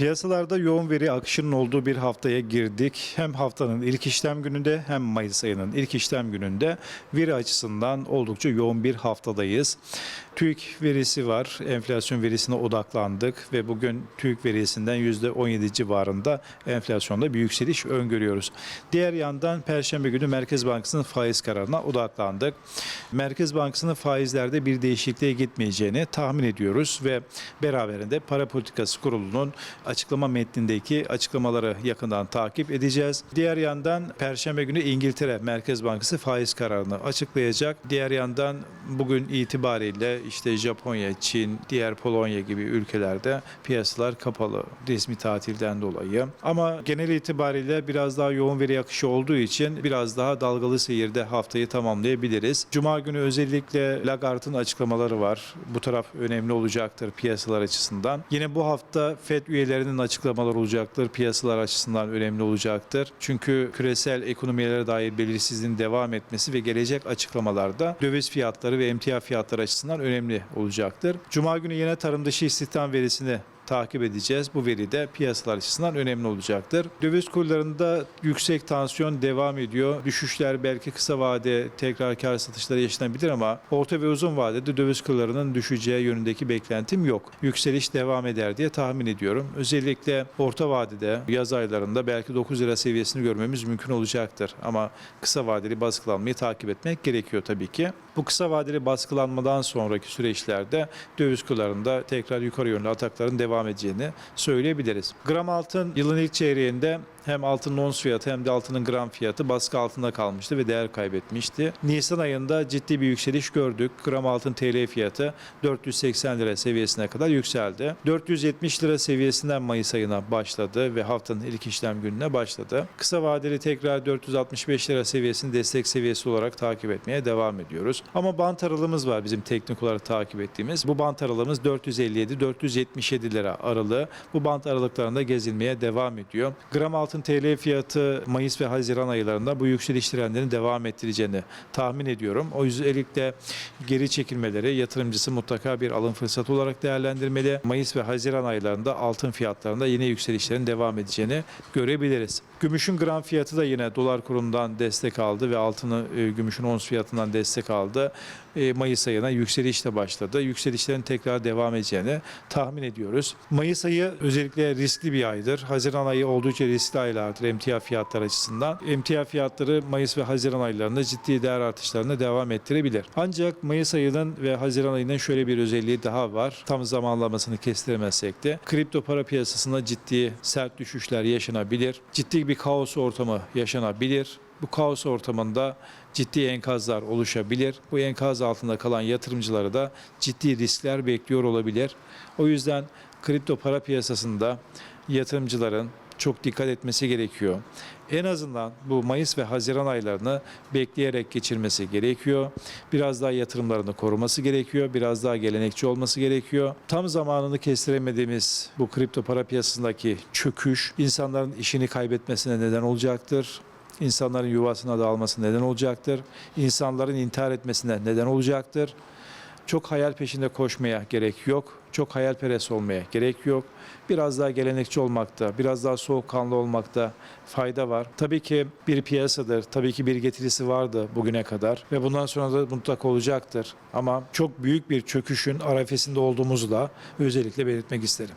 Piyasalarda yoğun veri akışının olduğu bir haftaya girdik. Hem haftanın ilk işlem gününde hem Mayıs ayının ilk işlem gününde veri açısından oldukça yoğun bir haftadayız. TÜİK verisi var. Enflasyon verisine odaklandık ve bugün TÜİK verisinden %17 civarında enflasyonda bir yükseliş öngörüyoruz. Diğer yandan Perşembe günü Merkez Bankası'nın faiz kararına odaklandık. Merkez Bankası'nın faizlerde bir değişikliğe gitmeyeceğini tahmin ediyoruz ve beraberinde Para Politikası Kurulu'nun açıklama metnindeki açıklamaları yakından takip edeceğiz. Diğer yandan Perşembe günü İngiltere Merkez Bankası faiz kararını açıklayacak. Diğer yandan bugün itibariyle işte Japonya, Çin, diğer Polonya gibi ülkelerde piyasalar kapalı resmi tatilden dolayı. Ama genel itibariyle biraz daha yoğun veri akışı olduğu için biraz daha dalgalı seyirde haftayı tamamlayabiliriz. Cuma günü özellikle Lagarde'ın açıklamaları var. Bu taraf önemli olacaktır piyasalar açısından. Yine bu hafta FED üyelerinin açıklamaları olacaktır. Piyasalar açısından önemli olacaktır. Çünkü küresel ekonomilere dair belirsizliğin devam etmesi ve gelecek açıklamalarda döviz fiyatları ve emtia fiyatları açısından önemli olacaktır. Cuma günü yine tarım dışı istihdam verisini takip edeceğiz. Bu veri de piyasalar açısından önemli olacaktır. Döviz kurlarında yüksek tansiyon devam ediyor. Düşüşler belki kısa vade tekrar kar satışları yaşanabilir ama orta ve uzun vadede döviz kurlarının düşeceği yönündeki beklentim yok. Yükseliş devam eder diye tahmin ediyorum. Özellikle orta vadede yaz aylarında belki 9 lira seviyesini görmemiz mümkün olacaktır. Ama kısa vadeli baskılanmayı takip etmek gerekiyor tabii ki. Bu kısa vadeli baskılanmadan sonraki süreçlerde döviz kurlarında tekrar yukarı yönlü atakların devam edeceğini söyleyebiliriz. Gram altın yılın ilk çeyreğinde hem altının ons fiyatı hem de altının gram fiyatı baskı altında kalmıştı ve değer kaybetmişti. Nisan ayında ciddi bir yükseliş gördük. Gram altın TL fiyatı 480 lira seviyesine kadar yükseldi. 470 lira seviyesinden Mayıs ayına başladı ve haftanın ilk işlem gününe başladı. Kısa vadeli tekrar 465 lira seviyesini destek seviyesi olarak takip etmeye devam ediyoruz. Ama bant aralığımız var bizim teknik olarak takip ettiğimiz. Bu bant aralığımız 457-477 lira aralığı. Bu bant aralıklarında gezilmeye devam ediyor. Gram altın TL fiyatı Mayıs ve Haziran aylarında bu yükseliş trendini devam ettireceğini tahmin ediyorum. O yüzden geri çekilmeleri yatırımcısı mutlaka bir alım fırsatı olarak değerlendirmeli. Mayıs ve Haziran aylarında altın fiyatlarında yine yükselişlerin devam edeceğini görebiliriz. Gümüşün gram fiyatı da yine dolar kurundan destek aldı ve altını e, gümüşün ons fiyatından destek aldı. E, Mayıs ayına yükselişle başladı. Yükselişlerin tekrar devam edeceğini tahmin ediyoruz. Mayıs ayı özellikle riskli bir aydır. Haziran ayı oldukça riskli aylardır emtia fiyatları açısından. Emtia fiyatları Mayıs ve Haziran aylarında ciddi değer artışlarına devam ettirebilir. Ancak Mayıs ayının ve Haziran ayının şöyle bir özelliği daha var. Tam zamanlamasını kestiremezsek de kripto para piyasasında ciddi sert düşüşler yaşanabilir. Ciddi bir kaos ortamı yaşanabilir. Bu kaos ortamında ciddi enkazlar oluşabilir. Bu enkaz altında kalan yatırımcıları da ciddi riskler bekliyor olabilir. O yüzden kripto para piyasasında yatırımcıların çok dikkat etmesi gerekiyor. En azından bu Mayıs ve Haziran aylarını bekleyerek geçirmesi gerekiyor. Biraz daha yatırımlarını koruması gerekiyor. Biraz daha gelenekçi olması gerekiyor. Tam zamanını kestiremediğimiz bu kripto para piyasasındaki çöküş insanların işini kaybetmesine neden olacaktır. İnsanların yuvasına dağılması neden olacaktır. İnsanların intihar etmesine neden olacaktır. Çok hayal peşinde koşmaya gerek yok. Çok hayalperest olmaya gerek yok. Biraz daha gelenekçi olmakta, biraz daha soğukkanlı olmakta fayda var. Tabii ki bir piyasadır, tabii ki bir getirisi vardı bugüne kadar ve bundan sonra da mutlaka olacaktır. Ama çok büyük bir çöküşün arefesinde olduğumuzu da özellikle belirtmek isterim.